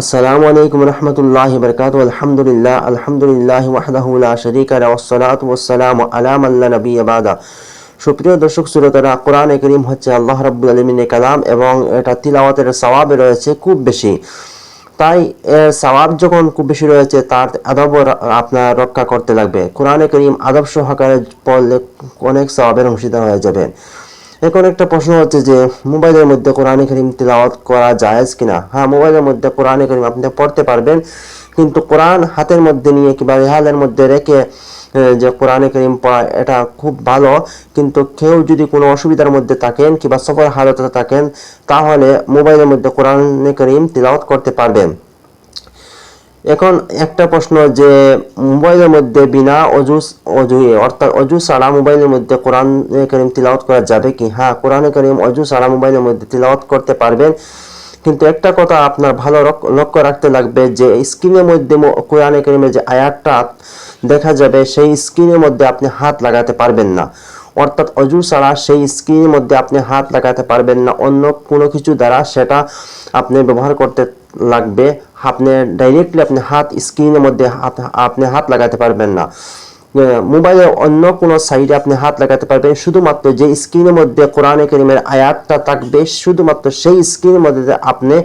আসসালামু আলাইকুম রহমতুল্লাহ বরকাত আলহামদুলিল্লাহ আলহামদুলিল্লাহ ওয়াহদাহু লা শারীকা লাহু ওয়াসসালাতু ওয়াসসালামু আলা মান লা নাবিয়্যা বাদা। সুপ্রিয় দর্শক, শ্রোতারা, কোরআনে করিম হচ্ছে আল্লাহ রাব্বুল আলামিনের কালাম এবং এটা তিলাওয়াতের সওয়াবে রয়েছে খুব বেশি। তাই সওয়াব যখন খুব বেশি রয়েছে, তার আদব আপনার রক্ষা করতে লাগবে। কোরআনে করিম আদব সহকারে পড়লে অনেক সওয়াবের অংশীদার হয়ে যাবেন। এখন একটা প্রশ্ন হচ্ছে যে, মোবাইলের মধ্যে কোরআনে করিম তিলাওয়াত করা জায়েজ কিনা? হ্যাঁ মোবাইলের মধ্যে কোরআনে করিম আপনি পড়তে পারবেন, কিন্তু কোরআন হাতের মধ্যে নিয়ে কিংবা রেহালের মধ্যে রেখে যে কোরআনে করিম পড়া, এটা খুব ভালো। কিন্তু কেউ যদি কোনো অসুবিধার মধ্যে থাকেন কিংবা সফর হালতে থাকেন, তাহলে মোবাইলের মধ্যে কোরআনে করিম তিলাওয়াত করতে পারবেন। এখন একটা প্রশ্ন যে, মোবাইলের মধ্যে বিনা অজু অজু অর্থাৎ অজু ছাড়া মোবাইলের মধ্যে কোরআন করিম তিলাওয়াত করা যাবে কি? হ্যাঁ কোরআনে করিম অজু ছাড়া মোবাইলের মধ্যে তিলাওয়াত করতে পারবেন। কিন্তু একটা কথা আপনার ভালো লক্ষ্য রাখতে লাগবে যে, স্ক্রিনের মধ্যে কোরআনে করিমের যে আয়াতটা দেখা যাবে, সেই স্ক্রিনের মধ্যে আপনি হাত লাগাতে পারবেন না। অর্থাৎ অজু ছাড়া সেই স্ক্রিনের মধ্যে আপনি হাত লাগাতে পারবেন না। অন্য কোনো কিছু দ্বারা সেটা আপনি ব্যবহার করতে লাগবে। আপনি ডাইরেক্টলি আপনি হাত স্ক্রিনের মধ্যে হাত, আপনি হাত লাগাতে পারবেন না। মোবাইলের অন্য কোনো সাইডে আপনি হাত লাগাতে পারবেন, শুধুমাত্র যে স্ক্রিনের মধ্যে কোরআনে করিমের আয়াতটা থাকবে, শুধুমাত্র সেই স্ক্রিনের মধ্যে আপনি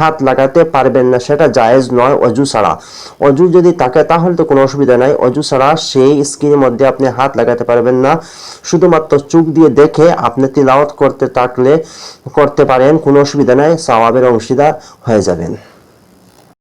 হাত লাগাতে পারবেন না, সেটা জায়েজ নয় অজু ছাড়া। অজু যদি থাকে, তাহলে তো কোনো অসুবিধা নাই। অজু ছাড়া সেই স্ক্রিনের মধ্যে আপনি হাত লাগাতে পারবেন না। শুধুমাত্র চোখ দিয়ে দেখে আপনি তিলাওয়াত করতে থাকলে, করতে পারেন, কোনো অসুবিধা নাই, সওয়াবের অংশীদার হয়ে যাবেন।